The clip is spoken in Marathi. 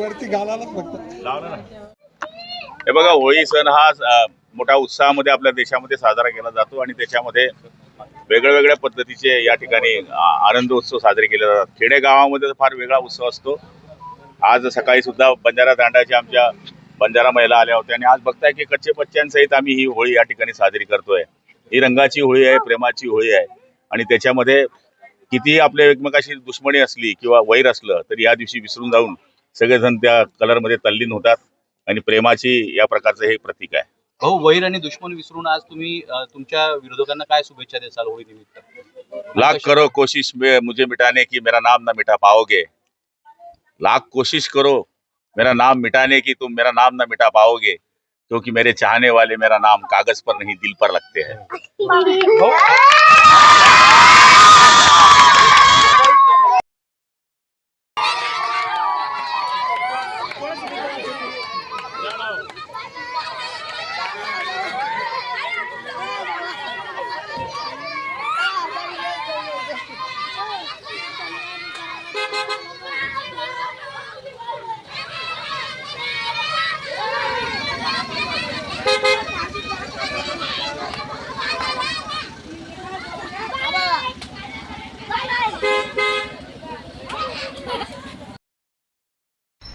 वरती फक्त. हे बघा होळी सण हा मोठ्या उत्साहामध्ये आपल्या देशामध्ये साजरा केला जातो आणि त्याच्यामध्ये वेगळ्या वेगळ्या पद्धतीचे या ठिकाणी आनंद उत्सव साजरे केले जातात. खेडेगावामध्ये तर फार वेगळा उत्सव असतो. आज सकाळी सुद्धा बंजारा दांडाच्या आमच्या बंजारा महिला आल्या होत्या आणि आज बघताय की कच्चे पच्च्यांसहित आम्ही ही होळी या ठिकाणी साजरी करतोय. ही रंगाची होळी आहे प्रेमाची होळी आहे. आणि त्याच्यामध्ये कितीही आपल्या एकमेकाशी दुश्मनी असली किंवा वैर असलं तरी या दिवशी विसरून जाऊन सगळेजण त्या कलरमध्ये तल्लीन होतात आणि प्रेमाची या प्रकारचं हे प्रतीक आहे. भाऊ वैर आणि दुश्मन विसरून आज तुम्ही अ, तुमच्या विरोधकांना काय शुभेच्छा देसाल होळी निमित्त? लाख करो कोशिश में मुझे मिटाने की मेरा नाम ना मिटा पाओगे. लाख कोशिश करो मेरा नाम मिटाने की तुम मेरा नाम ना मिटा पाओगे. क्योंकि मेरे चाहने वाले मेरा नाम कागज पर नहीं दिल पर लगते हैं।